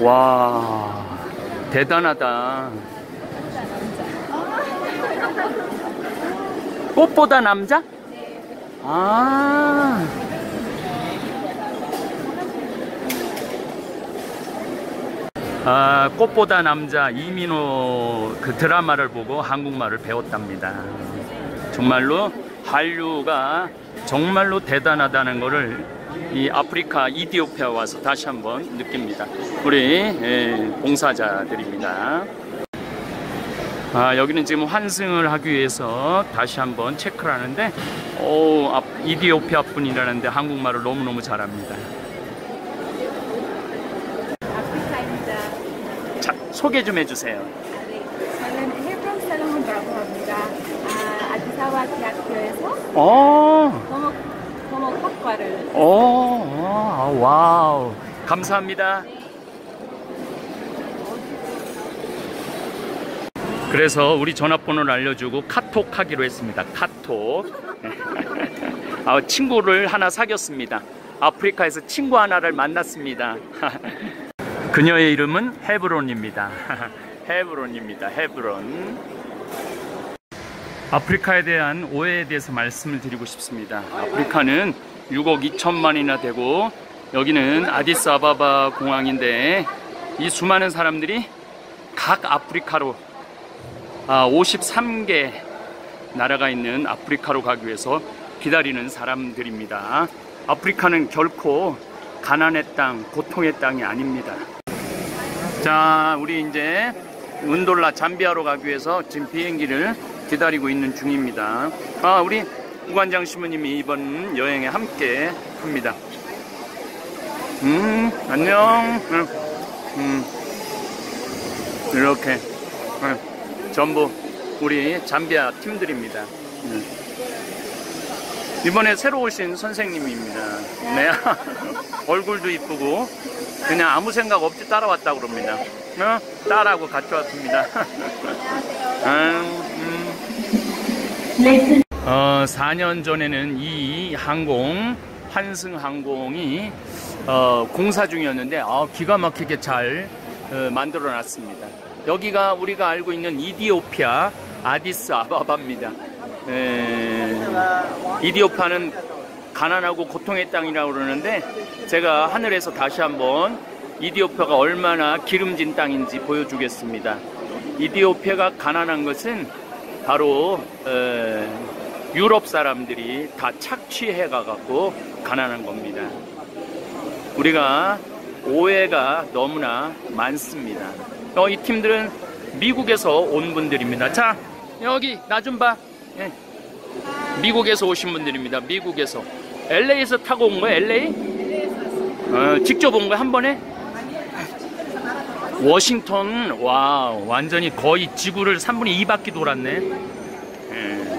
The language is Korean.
와, 대단하다. 꽃보다 남자? 아. 아, 꽃보다 남자 이민호 그 드라마를 보고 한국말을 배웠답니다. 정말로 한류가 정말로 대단하다는 것을 이 아프리카 이디오피아 와서 다시 한번 느낍니다. 우리 예, 봉사자들입니다. 아, 여기는 지금 환승을 하기 위해서 다시 한번 체크를 하는데, 오, 아, 이디오피아 분이라는데 한국말을 너무너무 잘합니다. 아프리카입니다. 자, 소개 좀 해주세요. 아, 네. 저는 헤브론 살롱이라고 합니다. 아, 아디사와 대학교에서 어, 번역, 번역학과를 어, 어, 아, 와우. 감사합니다. 그래서 우리 전화번호를 알려주고 카톡 하기로 했습니다. 카톡. 아, 친구를 하나 사귀었습니다. 아프리카에서 친구 하나를 만났습니다. 그녀의 이름은 헤브론입니다. 헤브론입니다. 헤브론. 아프리카에 대한 오해에 대해서 말씀을 드리고 싶습니다. 아프리카는 6억 2천만이나 되고 여기는 아디스 아바바 공항인데 이 수많은 사람들이 각 아프리카로 아, 53개 나라가 있는 아프리카로 가기 위해서 기다리는 사람들입니다. 아프리카는 결코 가난의 땅, 고통의 땅이 아닙니다. 자, 우리 이제 은돌라 잠비아로 가기 위해서 지금 비행기를 기다리고 있는 중입니다. 아, 우리 우관장 신부님이 이번 여행에 함께 합니다. 음, 안녕. 음, 음. 이렇게. 음. 전부 우리 잠비아 팀들입니다. 음. 이번에 새로 오신 선생님입니다. 네. 얼굴도 이쁘고 그냥 아무 생각 없이 따라왔다 그럽니다. 어? 딸하고 같이 왔습니다. 음, 음. 어, 4년 전에는 이 항공 환승 항공이 어, 공사 중이었는데 어, 기가 막히게 잘 어, 만들어 놨습니다. 여기가 우리가 알고 있는 이디오피아 아디스 아바바입니다. 에, 이디오피아는 가난하고 고통의 땅이라고 그러는데 제가 하늘에서 다시 한번 이디오피아가 얼마나 기름진 땅인지 보여주겠습니다. 이디오피아가 가난한 것은 바로 에, 유럽 사람들이 다 착취해 가 갖고 가난한 겁니다. 우리가 오해가 너무나 많습니다. 어, 이 팀들은 미국에서 온 분들입니다. 자, 여기 나 좀 봐. 예. 미국에서 오신 분들입니다. 미국에서. LA에서 타고 온 거야, LA? 어, 직접 온 거야, 한 번에? 워싱턴, 와 완전히 거의 지구를 3분의 2바퀴 돌았네. 예.